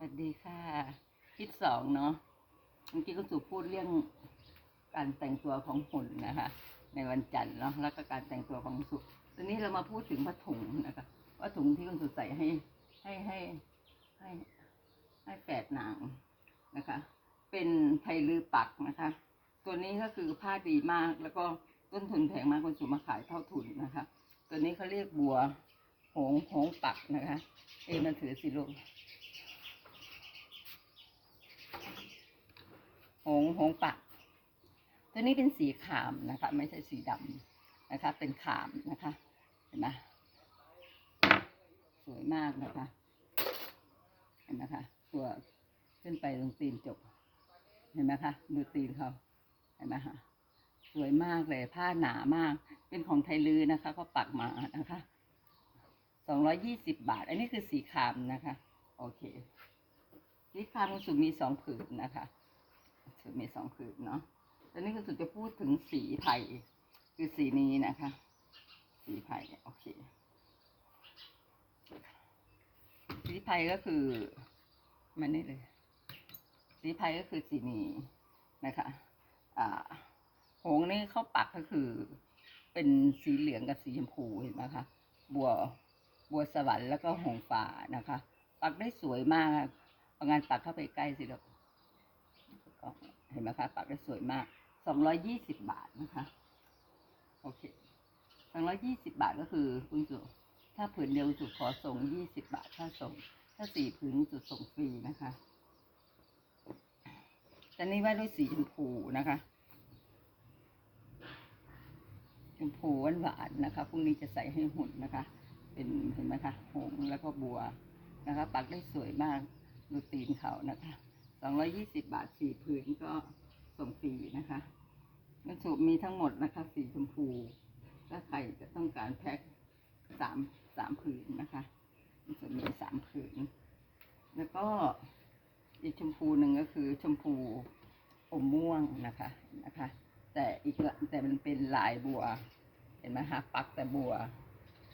สวัสดีค่ะคลิปสองเนาะเมื่อกี้ก็สู่พูดเรื่องการแต่งตัวของหุ่นนะคะ ในวันจันทร์เนาะแล้วก็การแต่งตัวของสุตอนนี้เรามาพูดถึงผ้าถุงนะคะว่าถุงที่คุณสุใส่ให้ให้ให้ให้ให้แฝดหนางนะคะ เป็นไทลือปักนะคะ ตัวนี้ก็คือผ้าดีมากแล้วก็ต้นทุนแพงมากคนสูมาขายเท่าทุนนะคะ ตัวนี้เขาเรียกบัวหงหงปักนะคะ เอมันถือสิลูก หงหงปัก ตัวนี้เป็นสีขามนะคะ ไม่ใช่สีดำนะคะ เป็นขามนะคะ เห็นไหมสวยมากนะคะ เห็นไหมคะ ตัวขึ้นไปตรงตีนจบ เห็นไหมคะ ดูตีนเขาเห็นไหมคะสวยมากเลยผ้าหนามาก เป็นของไทยลือนะคะก็ปักมานะคะสองร้อยี่สิบบาท อันนี้คือสีขามนะคะ โอเค สีขามคุณสุมีสองผืนนะคะ คุณสุมีสองผืนเนาะตอนนี้คุณสุจะพูดถึงสีไทยคือสีนี้นะคะ สีไทยโอเค สีไทยก็คือมันนี่เลย สีไทยก็คือสีนี้นะคะ อ่าหงส์นี่เข้าปักก็คือ เป็นสีเหลืองกับสีชมพูเห็นไหมคะบัวบัวสวรรค์แล้วก็หงส์ป่านะคะ ปักได้สวยมาก เอางานปักเข้าไปใกล้สิลูก เห็นไหมคะปักได้สวยมากสองร้อยยี่สิบบาทนะคะ โอเคสองร้อยยี่สิบาทก็คือคุณสุถ้าผืนเดียวคุณสุขอส่งยี่สิบาทค่าส่ง ถ้าสี่ผืนคุณสุส่งฟรีนะคะแต่นี่ว่าด้วยสีชมพูนะคะชมพูหวานๆนะคะ พรุ่งนี้จะใส่ให้หุ่นนะคะ เป็นเห็นไหมคะหงแล้วก็บัวนะคะ ปักได้สวยมาก ดูตีนเขานะคะ สองร้อยี่สิบาทสี่ผืนก็ส่งฟรีนะคะมันสูบมีทั้งหมดนะคะ สีชมพูถ้าใครจะต้องการแพ็คสามสามผืนนะคะมันจะมีสามผืน แล้วก็อีกชมพูหนึ่งก็คือชมพูอมม่วงนะคะนะคะ แต่อีกแต่มันเป็นลายบัว เห็นไหมคะปักแต่บัว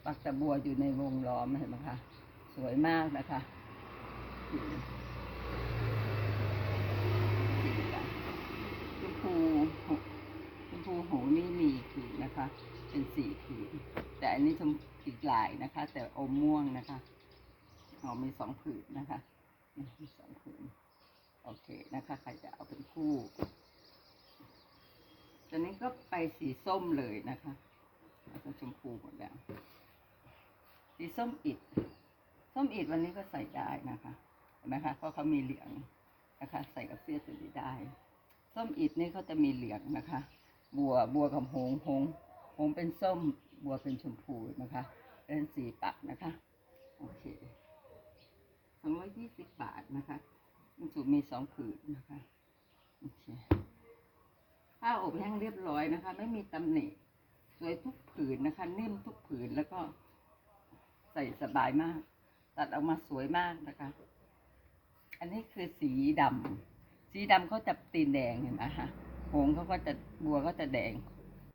ปักแต่บัวอยู่ในวงล้อมเห็นไหมคะสวยมากนะคะสีสีกันชมพู หกชมพูหงส์นี่มีผืนนะคะ เป็นสี่ผืนแต่อันนี้ชมอีกลายนะคะ แต่อมม่วงนะคะอ๋อมีสองผืนนะคะมีสองผืนโอเคนะคะ ใครจะเอาเป็นคู่ตอนนี้ก็ไปสีส้มเลยนะคะแล้วก็ชมพูหมดแล้ว สีส้มอิด ส้มอิดวันนี้ก็ใส่ได้นะคะเห็นไหมคะเพราะเขามีเหลืองนะคะ ใส่กับเสื้อตัวนี้ได้ ส้มอิดนี่เขาจะมีเหลืองนะคะ บัวบัวกับหงหงหงเป็นส้มบัวเป็นชมพูนะคะ เป็นสีปักนะคะ โอเคสองร้อยยี่สิบบาทนะคะมันสูมีสองผืนนะคะโอเคผ้าอบแห้งเรียบร้อยนะคะ ไม่มีตำหนิสวยทุกผืนนะคะ นิ่มทุกผืนแล้วก็ใส่สบายมาก ตัดออกมาสวยมากนะคะ อันนี้คือสีดำ สีดำเขาจะตีนแดงเห็นไหมคะหงส์เขาก็จะบัวก็จะแดง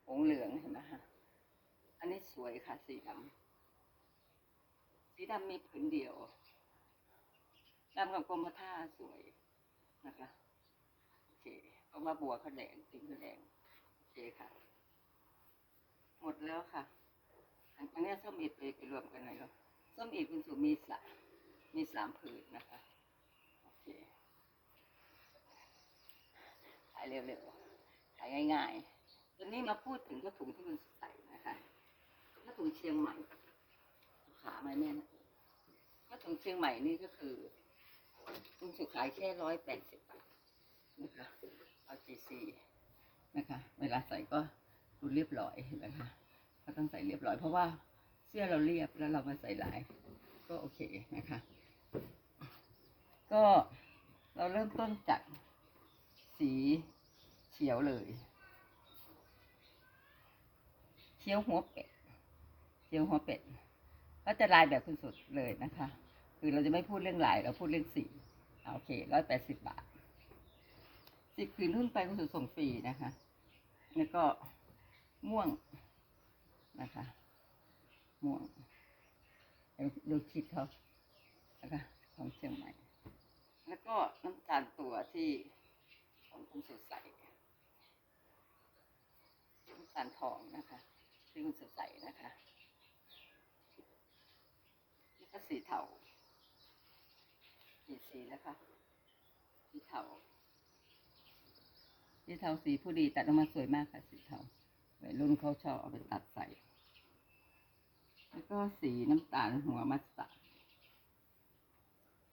หงส์เหลืองเห็นไหมคะอันนี้สวยค่ะสีดำสีดำมีผืนเดียวดำกับกรมท่าสวยนะคะโอเคเพราะว่าบัวเขาแดงติงเขาแดงโอเคค่ะ หมดแล้วค่ะอันนี้ส้มอิดไปไปรวมกันหน่อยเนาะส้มอิดคุณสุมีสามมีสามผืนนะคะโอเคายเร็วๆ ขายง่ายๆตอนนี้มาพูดถึงผ้าถุงที่คุณสุใส่นะคะผ้าถุงเชียงใหม่ ขาไหมแม่นะผ้าถุงเชียงใหม่นี่ก็คือคุณสุขายแค่ร้อยแปดสิบบาทนะคะ เอา GC นะคะ เวลาใส่ก็ดูเรียบร้อยนไหมคะก็ต้องใส่เรียบร้อย เพราะว่าเสื้อเราเรียบแล้วเรามาใส่ลาย ก็โอเคนะคะ ก็เราเริ่มต้นจากสี ขียวเลย เขียวหัวเป็ด เขียวหัวเป็ดก็จะลายแบบคุณสุดเลยนะคะ คือเราจะไม่พูดเรื่องลาย เราพูดเรื่องสีโอเคร้อยแปดสิบบาทสิบผืนขึ้นไปคุณสุดส่งฟรีนะคะ แล้วก็ม่วงนะคะ ม่วงเดูคิดเขานะคะของเชียงใหม่ แล้วก็น้ำตาลตัวที่ของคุณสุดใส น้ำตาลทองนะคะที่คุณสุดใสนะคะแล้วก็สีเทาสีสีนะคะสีเทาสีเทาสีผู้ดีตัดออกมาสวยมากค่ะสีเทาวัยรุ่นเขาชอบเอาไปตัดใส่ แล้วก็สีน้ำตาลหัวมัสตาร์ด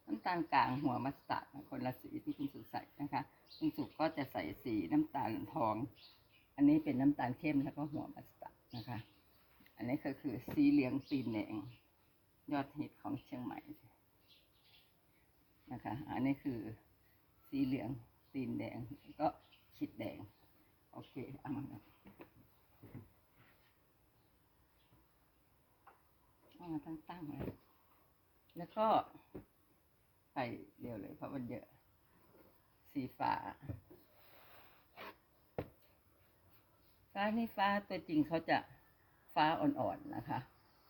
น้ำตาลกลางหัวมัสตาร์ดคนละสีที่คุณสุใส่นะคะ คุณสุก็จะใส่สีน้ำตาลทอง อันนี้เป็นน้ำตาลเข้มแล้วก็หัวมัสตาร์ดนะคะ อันนี้ก็คือสีเหลืองตีนแดงยอดฮิตของเชียงใหม่นะคะ อันนี้คือสีเหลืองตีนแดงก็ขีดแดง โอเคเอามาเอามาตั้งๆเลยแล้วก็ไปเร็วเลยเพราะมันเยอะ สีฟ้า ฟ้านี่ฟ้าตัวจริงเขาจะฟ้าอ่อนๆนะคะ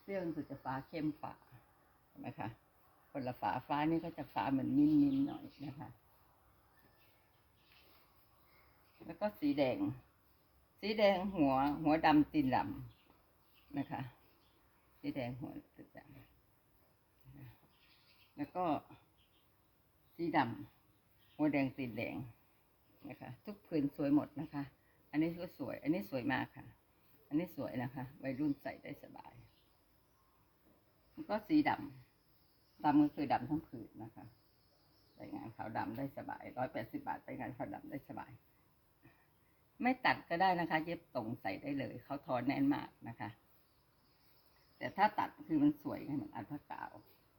เสื้อมันจะฟ้าเข้มฟ้าเห็นไหมคะคนละฟ้าฟ้านี่ก็จะฟ้าเหมือนมิ้นๆหน่อยนะคะ แล้วก็สีแดง สีแดงหัว หัวดำตีนดำนะคะ สีแดงหัวตีนดำแล้วก็สีดำหัวแดงตีนแดงนะคะ ทุกผืนสวยหมดนะคะ อันนี้ก็สวย อันนี้สวยมากค่ะ อันนี้สวยนะคะ วัยรุ่นใส่ได้สบายแล้วก็สีดำดำก็คือดำทั้งผืนนะคะใส่งานขาวดำได้สบายร้อยแปดสิบาทใส่งานขาวดำได้สบาย ไม่ตัดก็ได้นะคะ เย็บตรงใส่ได้เลย เขาทอแน่นมากนะคะ แต่ถ้าตัดคือมันสวยไงมันอัดผ้ากาว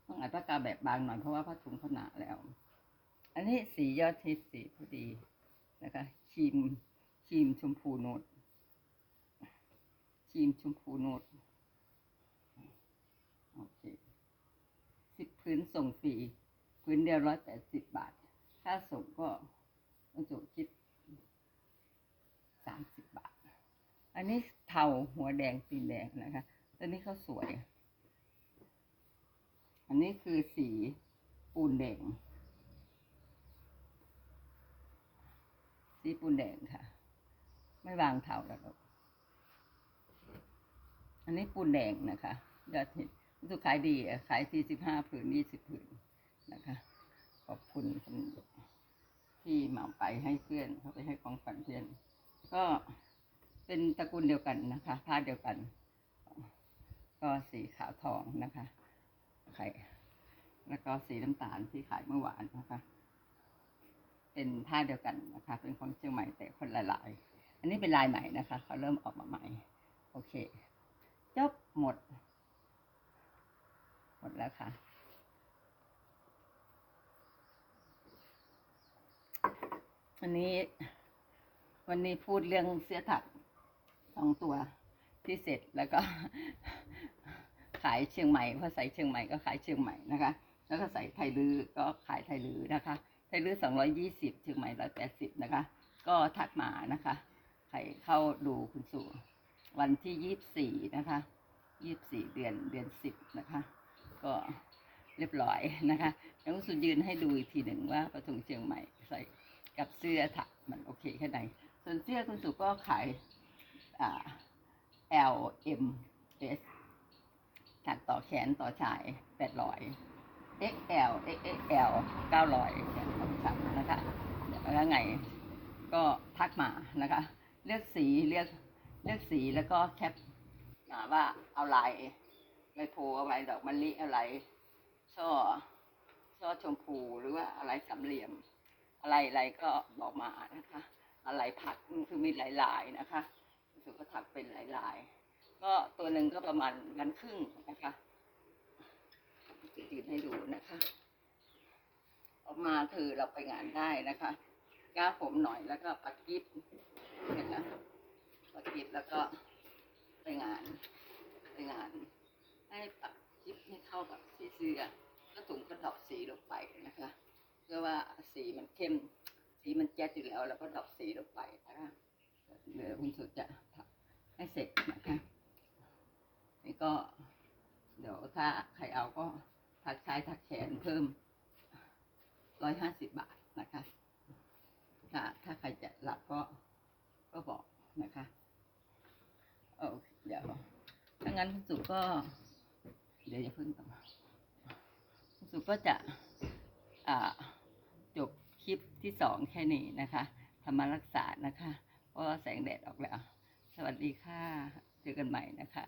ต้องอัดผ้ากาวแบบบางหน่อยเพราะว่าผ้าถุงเขาหนาแล้ว อันนี้สียอดฮิตสีพอดีนะคะครีม ครีมชมพูนูดครีมชมพูนูดโอเคสิบพื้นส่งฟรีพื้นเดียวร้อยแปดสิบบาท ค่าส่งก็ต้องจุคิดสามสิบบาท อันนี้เทาหัวแดงตีนแดงนะคะตัวนี้เขาสวย อันนี้คือสีปูนแดง สีปูนแดงค่ะ ไม่วางเทาแล้วอันนี้ปูนแดงนะคะยอดฮิตรู้สึกขายดีอะขายสี่สิบห้าผืนยี่สิบผืนนะคะ ขอบคุณที่เหมาไปให้เพื่อนเขาไปให้ของขวัญเพื่อน ก็เป็นตระกูลเดียวกันนะคะผ้าเดียวกัน ก็สีขาวทองนะคะไข่แล้วก็สีน้ำตาลที่ขายเมื่อวานนะคะ เป็นผ้าเดียวกันนะคะ เป็นของเชียงใหม่แต่คนละลาย นนี้เป็นลายใหม่นะคะเขาเริ่มออกมาใหม่ โอเคจบหมด หมดแล้วค่ะ วันนี้ วันนี้พูดเรื่องเสื้อถักสองตัวที่เสร็จแล้วก็ ขายเชียงใหม่เพราะใส่เชียงใหม่ก็ขายเชียงใหม่นะคะ แล้วก็ใส่ไทยลือก็ขายไทยลือนะคะ ไทยลือสองร้อยี่สิบเชียงใหม่ร้อยแปดสิบนะคะ ก็ทักมานะคะ ใครเข้าดูคุณสู่วันที่ยี่สิบสี่นะคะยี่สิบสี่เดือนเดือนสิบนะคะ ก็เรียบร้อยนะคะแล้วคุณสุยืนให้ดูอีกทีหนึ่งว่าประทุงเชียงใหม่ใส่กับเสื้อถักมันโอเคแค่ไหน ส่วนเสื้อคุณสุก็ขายอ่า L M S ถักต่อแขนต่อชายแปดร้อย XL XXL เก้าร้อยแขนต่อชายนะคะแล้วไงก็ทักมานะคะ เลือกสีเลือกเลือกสีแล้วก็แคปมาว่าเอาลายใบโพอะไรดอกมะลิอะไรช่อช่อชมพูหรือว่าอะไรสามเหลี่ยม อะไรอะไรก็บอกมานะคะ อะไรผักคือมีหลายลายๆนะคะรู้สึกก็ถักเป็นหลายลายๆ ก็ตัวหนึ่งก็ประมาณกันครึ่งนะคะจะยืนให้ดูนะคะ ออกมาคือเราไปงานได้นะคะก้าผมหน่อยแล้วก็ปักกิ๊บ นะคะปักกิ๊บแล้วก็ไปงานไปงาน ให้ปักกิ๊บให้เข้ากับสีเสื้อก็ถุงก็ดอกสีลงไปนะคะเพื่อว่าสีมันเข้ม สีมันแจ๊ดอยู่แล้ว แล้วก็ดอกสีลงไปนะคะเหลือคุณสุดจะให้เสร็จนะคะนี่ก็ เดี๋ยวถ้าใครเอาก็ถักชายถักแขนเพิ่มร้อยห้าสิบบาทนะคะ ถ้าถ้าใครจะรับก็ นะคะเออเดี๋ยวถ้างั้นคุณสุก็ เดี๋ยวจะเพิ่งต่อคุณสุก็จะอ่าจบคลิปที่สองแค่นี้นะคะธรรมารักษานะคะ เพราะแสงแดดออกแล้ว สวัสดีค่ะ เจอกันใหม่นะคะ